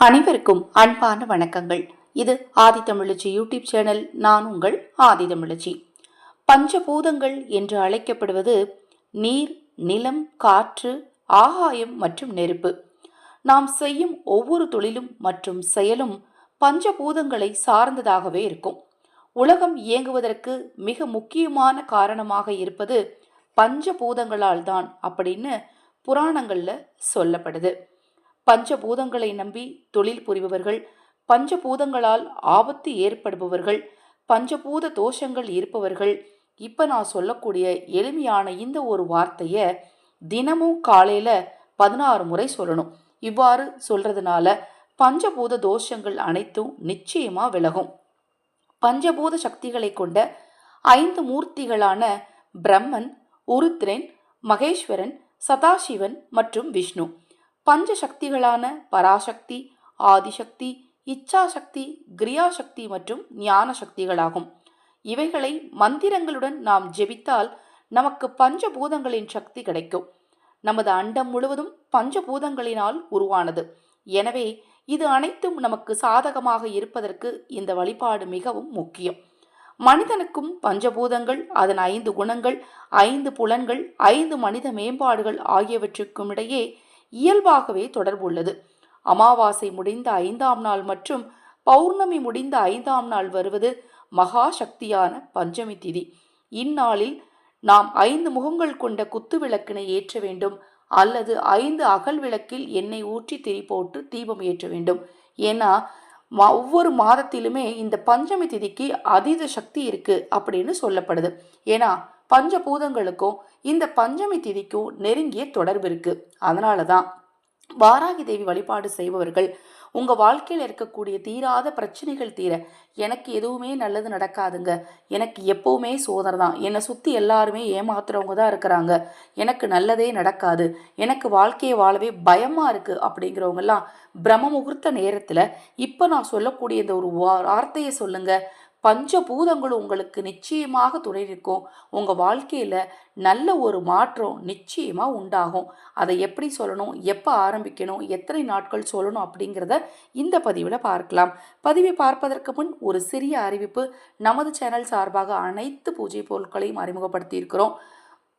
அனைவருக்கும் அன்பான வணக்கங்கள். இது ஆதித்தமிழச்சி யூடியூப் சேனல் நான் உங்கள் ஆதித்தமிழச்சி பஞ்சபூதங்கள் என்று அழைக்கப்படுவது நீர் நிலம் காற்று ஆகாயம் மற்றும் நெருப்பு. நாம் செய்யும் ஒவ்வொரு தொழிலும் மற்றும் செயலும் பஞ்சபூதங்களை சார்ந்ததாகவே இருக்கும். உலகம் இயங்குவதற்கு மிக முக்கியமான காரணமாக இருப்பது பஞ்சபூதங்களால் தான் அப்படின்னு புராணங்களில் சொல்லப்படுது. பஞ்சபூதங்களை நம்பி தொழில் புரிபவர்கள் பஞ்சபூதங்களால் ஆபத்து ஏற்படுபவர்கள் பஞ்சபூத தோஷங்கள் இருப்பவர்கள். இப்போ நான் சொல்லக்கூடிய எளிமையான இந்த ஒரு வார்த்தையை தினமும் காலையில் பதினாறு முறை சொல்லணும். இவ்வாறு சொல்றதுனால பஞ்சபூத தோஷங்கள் அனைத்தும் நிச்சயமாக விலகும். பஞ்சபூத சக்திகளை கொண்ட ஐந்து மூர்த்திகளான பிரம்மன் உருத்ரன் மகேஸ்வரன் சதாசிவன் மற்றும் விஷ்ணு. பஞ்ச சக்திகளான பராசக்தி ஆதிசக்தி இச்சாசக்தி கிரியாசக்தி மற்றும் ஞான சக்திகளாகும் இவைகளை மந்திரங்களுடன் நாம் ஜெபித்தால் நமக்கு பஞ்சபூதங்களின் சக்தி கிடைக்கும். நமது அண்டம் முழுவதும் பஞ்சபூதங்களினால் உருவானது. எனவே இது அனைத்தும் நமக்கு சாதகமாக இருப்பதற்கு இந்த வழிபாடு மிகவும் முக்கியம். மனிதனுக்கும் பஞ்சபூதங்கள் அதன் ஐந்து குணங்கள் ஐந்து புலன்கள் ஐந்து மனித மேம்பாடுகள் ஆகியவற்றுக்கும் இடையே இயல்பாகவே தொடர்பு உள்ளது அமாவாசை முடிந்த ஐந்தாம் நாள் மற்றும் பௌர்ணமி முடிந்த ஐந்தாம் நாள் வருவது மகா சக்தியான பஞ்சமி திதி. இந்நாளில் நாம் ஐந்து முகங்கள் கொண்ட குத்து விளக்கினை ஏற்ற வேண்டும். அல்லது ஐந்து அகல் விளக்கில் எண்ணெய் ஊற்றி திரி போட்டு தீபம் ஏற்ற வேண்டும். ஏன்னா ஒவ்வொரு மாதத்திலுமே இந்த பஞ்சமி திதிக்கு அதீத சக்தி இருக்கு அப்படின்னு சொல்லப்படுது. ஏன்னா பஞ்சபூதங்களுக்கும் இந்த பஞ்சமி திதிக்கும் நெருங்கிய தொடர்பு இருக்கு. அதனால தான் வாராகி தேவி வழிபாடு செய்பவர்கள் உங்க வாழ்க்கையில் இருக்கக்கூடிய தீராத பிரச்சனைகள் தீர எனக்கு எதுவுமே நல்லது நடக்காதுங்க. எனக்கு எப்பவுமே சோதனை தான் என்னை சுற்றி எல்லாருமே ஏமாத்துறவங்க தான் இருக்கிறாங்க. எனக்கு நல்லதே நடக்காது. எனக்கு வாழ்க்கையை வாழவே பயமாக இருக்குது அப்படிங்கிறவங்கெல்லாம் பிரம்ம முகூர்த்த நேரத்தில் இப்போ நான் சொல்லக்கூடிய இந்த ஒரு வார்த்தையை சொல்லுங்கள் பஞ்சபூதங்களும் உங்களுக்கு நிச்சயமாக துணை இருக்கும் உங்கள் வாழ்க்கையில் நல்ல ஒரு மாற்றம் நிச்சயமாக உண்டாகும். அதை எப்படி சொல்லணும்? எப்போ ஆரம்பிக்கணும்? எத்தனை நாட்கள் சொல்லணும்? அப்படிங்கிறத இந்த பதிவில் பார்க்கலாம். பதிவை பார்ப்பதற்கு முன் ஒரு சிறிய அறிவிப்பு. நமது சேனல் சார்பாக அனைத்து பூஜை பொருட்களையும் அறிமுகப்படுத்தியிருக்கிறோம்.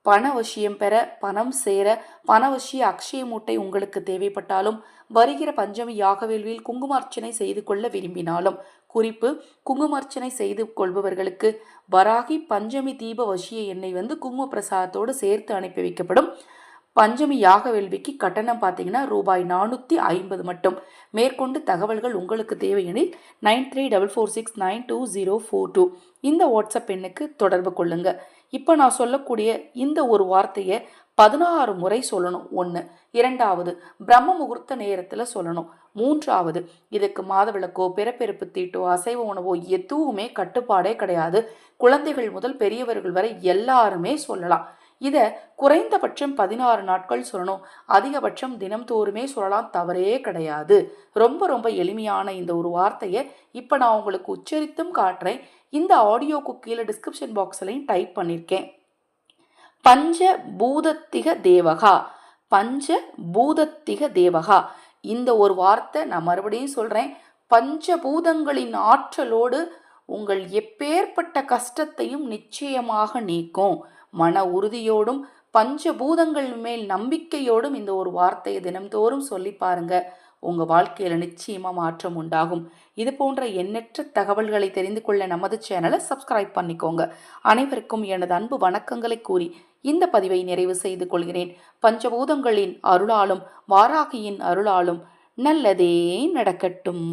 பணவசியம் பெற பணம் சேர பணவசிய அக்ஷய மூட்டை உங்களுக்கு தேவைப்பட்டாலும் வருகிற பஞ்சமி யாகவேள்வியில் குங்குமார்ச்சனை செய்து கொள்ள விரும்பினாலும் குறிப்பு குங்குமார்ச்சனை செய்து கொள்பவர்களுக்கு வராகி பஞ்சமி தீப வசிய எண்ணெய் வந்து குங்கும பிரசாதத்தோடு சேர்த்து அனுப்பி வைக்கப்படும். பஞ்சமி யாக வேள்விக்கு கட்டணம் பார்த்தீங்கன்னா ரூபாய் நானூற்றி ஐம்பது மட்டும். மேற்கொண்டு தகவல்கள் உங்களுக்கு தேவையெனில் nine three double four six nine two zero four two. இந்த வாட்ஸ்அப் எண்ணுக்கு தொடர்பு கொள்ளுங்கள் இப்போ நான் சொல்லக்கூடிய இந்த ஒரு வார்த்தையை பதினாறு முறை சொல்லணும். ஒன்று இரண்டாவது பிரம்ம முகூர்த்த நேரத்தில் சொல்லணும். மூன்றாவது இதுக்கு மாதவிளக்கோ பிறப்பெருப்பு தீட்டோ அசைவ உணவோ எதுவுமே கட்டுப்பாடே கிடையாது. குழந்தைகள் முதல் பெரியவர்கள் வரை எல்லாருமே சொல்லலாம். இதை குறைந்தபட்சம் பதினாறு நாட்கள் சொல்லணும். அதிகபட்சம் தினம்தோறுமே சொல்லலாம். தவறே கிடையாது. ரொம்ப ரொம்ப எளிமையான இந்த ஒரு வார்த்தையை இப்போ நான் உங்களுக்கு உச்சரித்தும் காட்டுறேன். இந்த ஆடியோக்கு கீழே டிஸ்கிரிப்ஷன் பாக்ஸ்லையும் டைப் பண்ணியிருக்கேன் பஞ்ச பூதத்திக தேவகா. பஞ்ச பூதத்திக தேவகா. இந்த ஒரு வார்த்தை நான் மறுபடியும் சொல்கிறேன் பஞ்சபூதங்களின் ஆற்றலோடு உங்கள் எப்பேற்பட்ட கஷ்டத்தையும் நிச்சயமாக நீக்கும். மன உறுதியோடும் பஞ்சபூதங்கள் மேல் நம்பிக்கையோடும் இந்த ஒரு வார்த்தையை தினம்தோறும் சொல்லி பாருங்க. உங்கள் வாழ்க்கையில் நிச்சயமாக மாற்றம் உண்டாகும். இது போன்ற எண்ணற்ற தகவல்களை தெரிந்து கொள்ள நமது சேனலை சப்ஸ்கிரைப் பண்ணிக்கோங்க. அனைவருக்கும் எனது அன்பு வணக்கங்களை கூறி இந்த பதிவை நிறைவு செய்து கொள்கிறேன். பஞ்சபூதங்களின் அருளாலும் வாராகியின் அருளாலும் நல்லதே நடக்கட்டும்.